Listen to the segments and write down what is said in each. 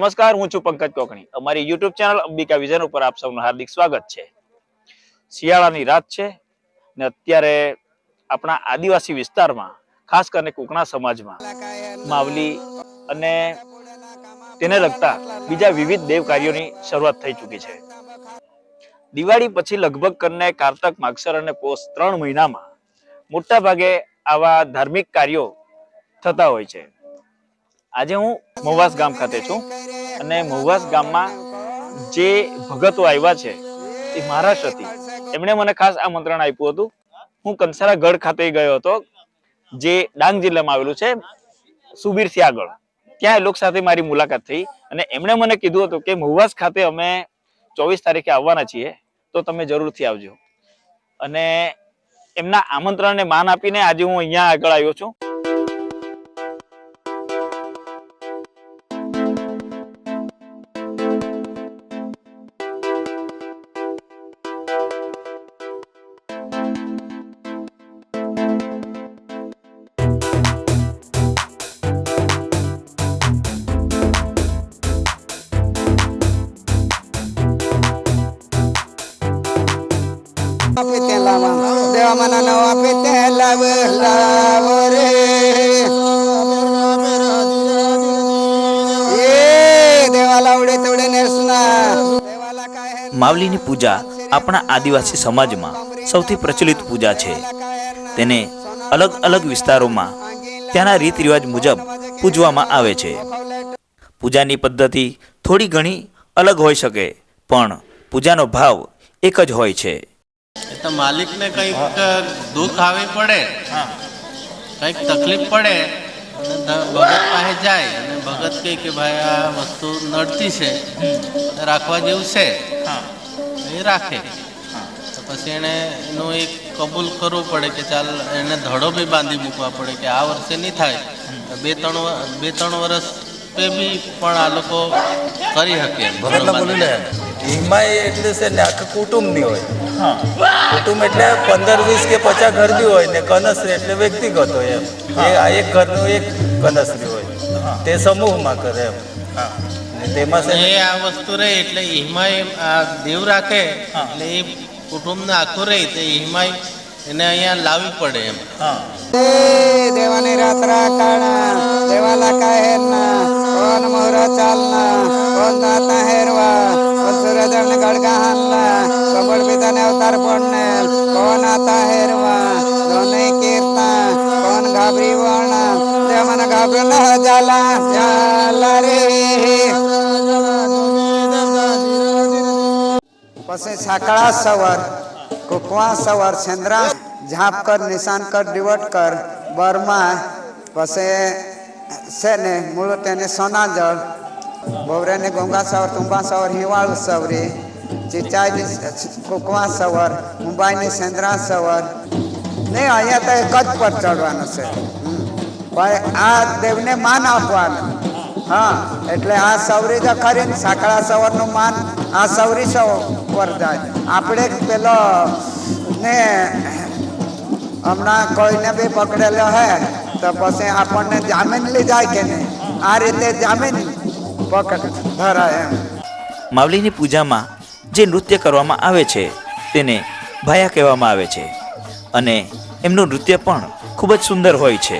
નમસ્કાર, હું છું પંકજ કોકણી. અમારી યુટ્યુબ ચેનલ અંબિકા વિઝન ઉપર આપ સૌનું હાર્દિક સ્વાગત છે. શિયાળાની રાત છે ને અત્યારે આપણા આદિવાસી વિસ્તારમાં, ખાસ કરીને કુકણા સમાજમાં, માવલી અને તેને લગતા બીજા વિવિધ દેવ કાર્યોની શરૂઆત થઈ ચૂકી છે. દિવાળી પછી લગભગ કરીને કારતક, માગસર અને પોષ ત્રણ મહિનામાં મોટા ભાગે આવા ધાર્મિક કાર્યો થતા હોય છે. આજે હું મહુવાસ ગામ ખાતે છું અને મહુવાસ ગામમાં જે ભગતો આવ્યા છે, એ મહારાષ્ટ્રથી એમણે મને ખાસ આમંત્રણ આપ્યું હતું. હું કંસારા ગઢ ખાતે ગયો હતો, જે ડાંગ જિલ્લામાં આવેલું છે સુબીરથી આગળ. ત્યાં એ લોકો સાથે મારી મુલાકાત થઈ અને એમણે મને કીધું હતું કે મહુવાસ ખાતે અમે ચોવીસ તારીખે આવવાના છીએ, તો તમે જરૂરથી આવજો. અને એમના આમંત્રણને માન આપીને આજે હું અહીંયા આગળ આવ્યો છું. આપે તે લાવા. દેવા માના નો આપે તે લાવ લાવ રે. માવલીની પૂજા આપણા આદિવાસી સમાજમાં સૌથી પ્રચલિત પૂજા છે. તેને અલગ અલગ વિસ્તારોમાં ત્યાંના રીત રિવાજ મુજબ પૂજવામાં આવે છે. પૂજાની પદ્ધતિ થોડી ઘણી અલગ હોઈ શકે, પણ પૂજાનો ભાવ એક જ હોય છે. તો માલિકને કંઈક દુઃખ આવી પડે. કંઈક તકલીફ પડે ભગત પાસે જાય અને ભગત કહે કે ભાઈ આ વસ્તુ નડતી છે. રાખવા જેવું છે. એ રાખે. તો પછી એણે એનું એક કબૂલ કરવું પડે કે ચાલ એને ધડો બી બાંધી મૂકવા પડે કે આ વર્ષે નહીં થાય. બે ત્રણ બે ત્રણ વર્ષ પે બી પણ આ લોકો કરી શકે હિમાય એટલે છે ને આખા કુટુંબની હોય. કુટુંબ એટલે પંદર વીસ કે પચાસ ઘરની હોય ને કનસરી એટલે વ્યક્તિગત હોય એમ. એ આ એક ઘરનું એક કનસરી હોય. તે સમૂહમાં કરે એમ. તેમાં છે એ આ વસ્તુ રહે એટલે હિમાય આ દેવ રાખે એટલે એ કુટુંબને આખું રહે તે હિમાય એને અહીંયા લાવવી પડે એમ. એ દેવાની રાત્રા કાળા દેવાલા કાહેરના ના કોન મોહરા ચાલના કોણ દાતા હેરવા धरण गढ़ का पड़ने कौन आता है रवा धने कीर्ता कौन घाबरी वाला ते मन घाबरी रे। पसे सकड़ा सवर, कुकवा सवर चंद्रा झाप कर, निशान कर डिवट कर, बर्मा, पसे ने मूल ने सोना जल બોવરેને ગોંગા સવાર, તુંબા સવાર, હિવાળું સવરી, ચિચાઈ કુકવા સવાર મુંબઈની સેન્દ્રા સવાર. ને અહીંયા તો એક જ પર ચડવાનું છે. પણ આ દેવને માન આપવાનું. હા, એટલે આ સૌરી તો ખરી ને સાંકળા સવરનું માન આ સૌરી સૌ પર જાય. આપણે પેલો ને હમણાં કોઈને બી પકડેલો હે, તો પછી આપણને જામીન લઈ જાય કે નહીં? આ રીતે જામીન માવલીની પૂજામાં જે નૃત્ય કરવામાં આવે છે, તેને ભાયા કહેવામાં આવે છે અને એમનું નૃત્ય પણ ખૂબ જ સુંદર હોય છે.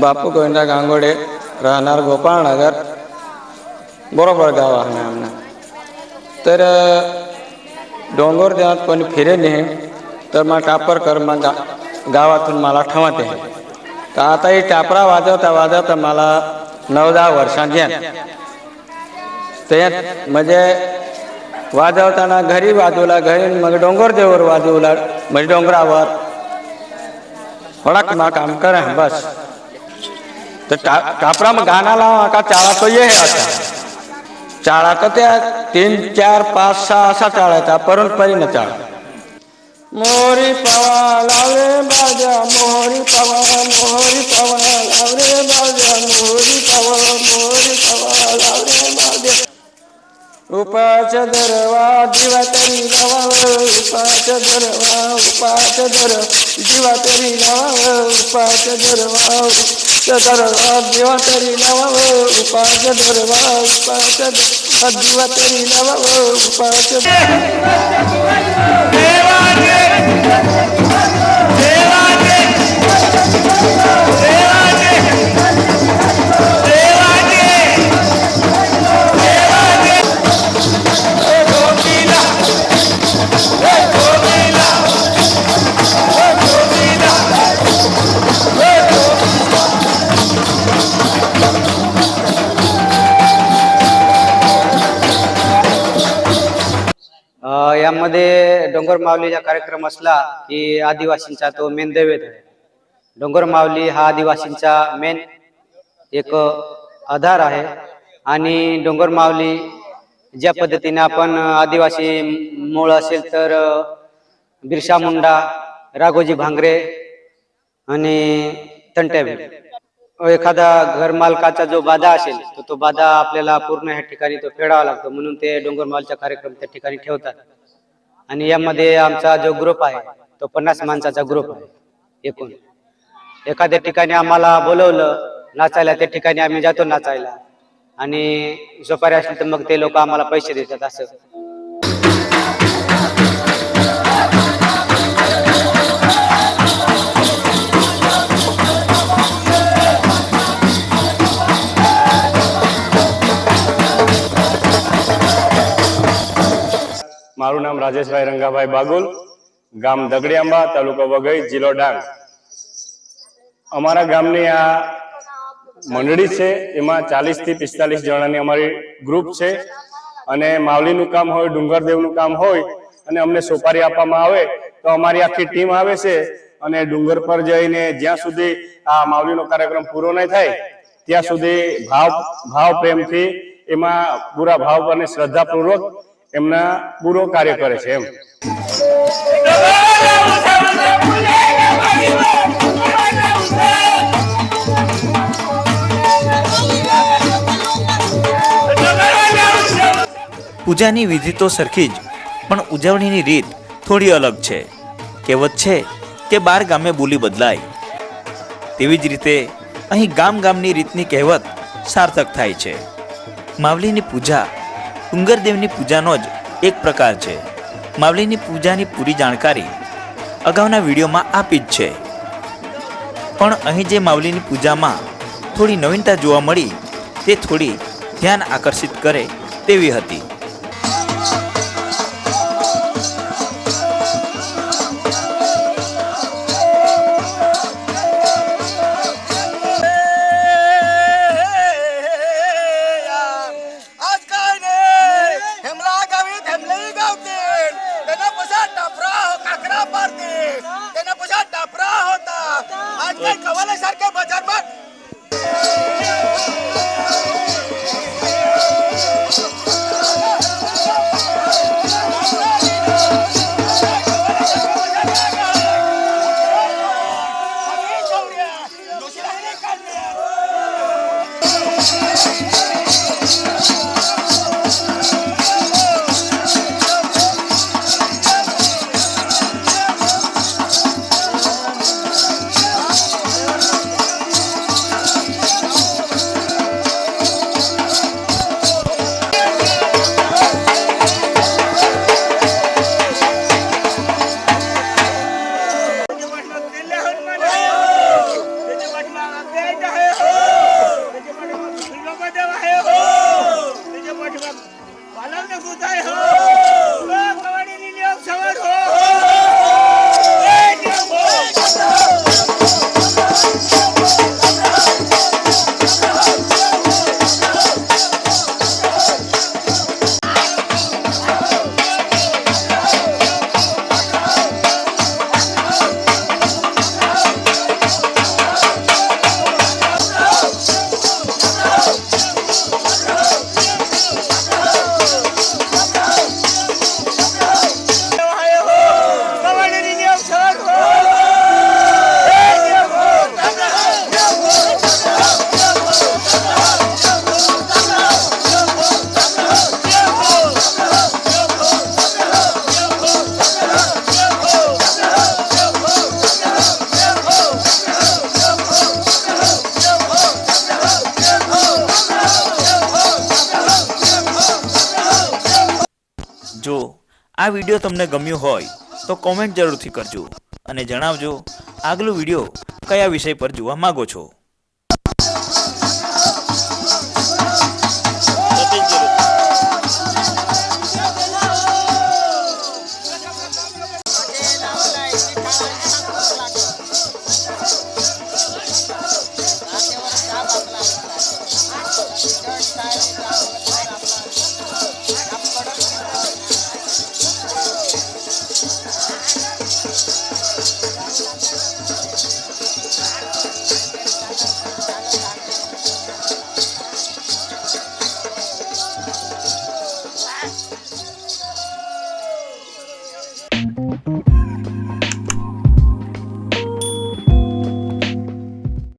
बापू गोविंदा गांगोडे राहणार गोपाळनगर बरोबर गाव आहे आमना तर डोंगर देवात कोणी फिरे नाही तर मग टापरकर मग गा गावातून मला ठेवते. तर आता ही टापरा वाजवता वाजवता मला नऊ दहा वर्षांत येत. ते म्हणजे वाजवताना घरी वाजवला घरी मग डोंगर देवर वाजवला म्हणजे डोंगरावर. थोडा मग काम करे बस. तो कापरा में गाना लावा का चारा तो ये है आता चारा तो त्या तीन चार पाच सहा असा चाळा येतात परण परी न चाळा मोरी पवा लावरे बाजा मोहरी पवा मोहरी पवा लावरे बाजा मोहरी पवा मोहरी पवा लावरे बाजा उपाच धरवा जीवा तरी गावावर उपाच धरवा उपाच धर जीवा तरी गावावर उपाच धरवा દેવા તરી નવ ઉપાસ દરવા ઉપાસ અદુવા તરી ઉપાસ यामध्ये डोंगर माऊलीचा कार्यक्रम असला की आदिवासींचा तो मेन दैवत आहे. डोंगर माऊली हा आदिवासींचा मेन एक आधार आहे. आणि डोंगर माऊली ज्या पद्धतीने आपण आदिवासी मूळ असेल तर बिरसा मुंडा राघोजी भांगरे आणि तंट्याबी एखादा घरमालकाचा जो बाधा असेल तर तो बाधा आपल्याला पूर्ण ह्या ठिकाणी तो फेडावा लागतो. म्हणून ते डोंगरमालचा कार्यक्रम त्या ठिकाणी ठेवतात. आणि यामध्ये आमचा जो ग्रुप आहे तो पन्नास माणसाचा ग्रुप आहे एकूण. एखाद्या ठिकाणी आम्हाला बोलवलं नाचायला त्या ठिकाणी आम्ही जातो नाचायला. आणि सोपारी असली तर मग ते लोक आम्हाला पैसे देतात असं. નામ રાજેશભાઈ રંગાભાઈ બાગુલ, ગામ દગડિયાંબા, તાલુકો વઘઈ, જિલ્લો ડાંગ. અમારા ગામની આ મંડળી છે, એમાં ચાલીસથી પિસ્તાલીસ જણાની અમારી ગ્રુપ છે. અને માવલીનું કામ હોય, ડુંગરદેવનું કામ હોય, અને અમને સોપારી આપવામાં આવે, તો અમારી આખી ટીમ આવે છે. અને ડુંગર પર જઈને જ્યાં સુધી આ માવલીનો કાર્યક્રમ પૂરો નહીં થાય, ત્યાં સુધી ભાવ ભાવ પ્રેમથી એમાં પૂરા ભાવ અને શ્રદ્ધાપૂર્વક એમના પૂરો કાર્ય કરે છે એમ. પૂજાની વિધિ તો સરખી જ, પણ ઉજવણીની રીત થોડી અલગ છે. કહેવત છે કે બાર ગામે બોલી બદલાય. તેવી જ રીતે અહીં ગામ ગામની રીતની કહેવત સાર્થક થાય છે. માવલીની પૂજા ડુંગરદેવની પૂજાનો જ એક પ્રકાર છે. માવલીની પૂજાની પૂરી જાણકારી અગાઉના વિડીયોમાં આપી જ છે. પણ અહીં જે માવલીની પૂજામાં થોડી નવીનતા જોવા મળી, તે થોડી ધ્યાન આકર્ષિત કરે તેવી હતી. આ વીડિયો તમને ગમ્યો હોય તો કોમેન્ટ જરૂરથી કરજો અને જણાવજો, આગલો વીડિયો કયા વિષય પર જોવા માંગો છો?